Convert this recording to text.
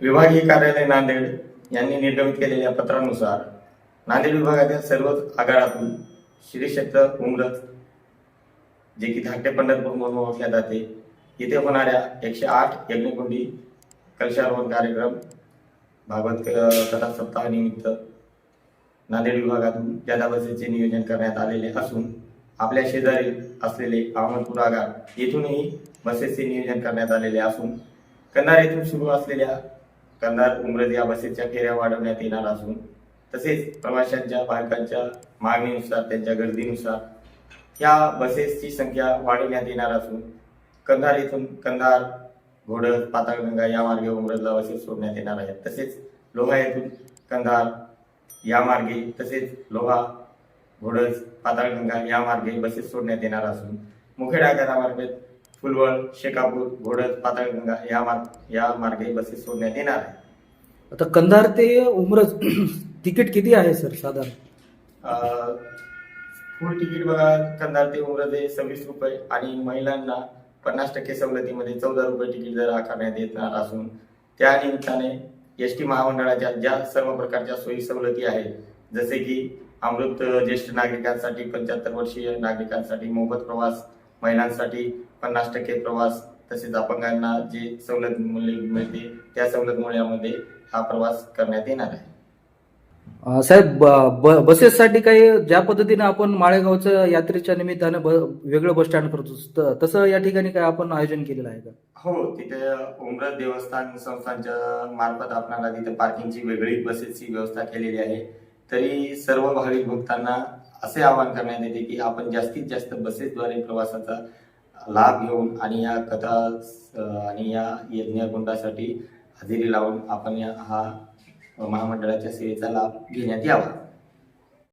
विभागीय कार्यालय नांदेड यांनी निर्गमित केलेल्या पत्रानुसार नांदेड विभागातील सर्वच आगारातून श्री क्षेत्र उमरत जे की धाकटे पंढरपूर म्हणून ओळखल्या जाते येथे होणाऱ्या एकशे आठ यज्ञकुंडी कलशारोहण कार्यक्रम भागवत कथा सप्ताहानिमित्त नांदेड विभागातून जादा बसेसचे नियोजन करण्यात आलेले असून आपल्या शेजारी असलेले अहमदपूर आगार येथूनही बसेसचे नियोजन करण्यात आलेले असून कन्नार येथून सुरू असलेल्या कंधार उमरज या बसेसच्या फेऱ्या वाढवण्यात येणार असून तसेच प्रवाशांच्या पालकांच्या मागणीनुसार त्यांच्या गर्दीनुसार या बसेसची संख्या वाढवण्यात येणार असून कंधार येथून कंधार घोडद पाताळगंगा या मार्गे उमरजला बसेस सोडण्यात येणार आहेत. तसेच लोहा येथून कंधार या मार्गे तसेच लोहा घोडज पाताळगंगा या मार्गे बसेस सोडण्यात येणार असून मुखेडा घरामार्फत फुलवळ शेकापूर घोडज पाताळगंगा या मार्ग या मार्गे बसेस सोडण्यात येणार आहे आता कंधार ते उमरज तिकीट किती आहे सर साधारण? अं, फुल तिकीट बघा कंधार ते उमरज हे सव्वीस रुपये आणि महिलांना पन्नास टक्के सवलतीमध्ये चौदा रुपये तिकीट दर आकारण्यात येणार असून त्या निमित्ताने एस टी महामंडळाच्या ज्या सर्व प्रकारच्या सोयी सवलती आहेत जसे की अमृत ज्येष्ठ नागरिकांसाठी पंच्याहत्तर वर्षीय नागरिकांसाठी मोफत प्रवास महिलांसाठी पन्नास टक्के प्रवास तसेच अपंगांना जे सवलत मूल्य मिळते त्या सवलत मूल्यामध्ये हा प्रवास करण्यात येणार आहे. साहेब बसेससाठी काही ज्या पद्धतीने आपण माळेगावचं यात्रेच्या निमित्तानं वेगळं बस स्टँड करतो तसं या ठिकाणी काय आपण आयोजन केलेलं आहे का? हो तिथे उमरत देवस्थान संस्थांच्या मार्फत आपल्याला तिथे पार्किंगची वेगळी बसेसची व्यवस्था केलेली आहे. तरी सर्व भाविक भक्तांना असे आवाहन करण्यात येते की आपण जास्तीत जास्त बसेसद्वारे प्रवासाचा लाभ घेऊन आणि या कथा आणि या यज्ञकुंडासाठी हजेरी लावून आपण या हा महामंडळाच्या सेवेचा लाभ घेण्यात यावा.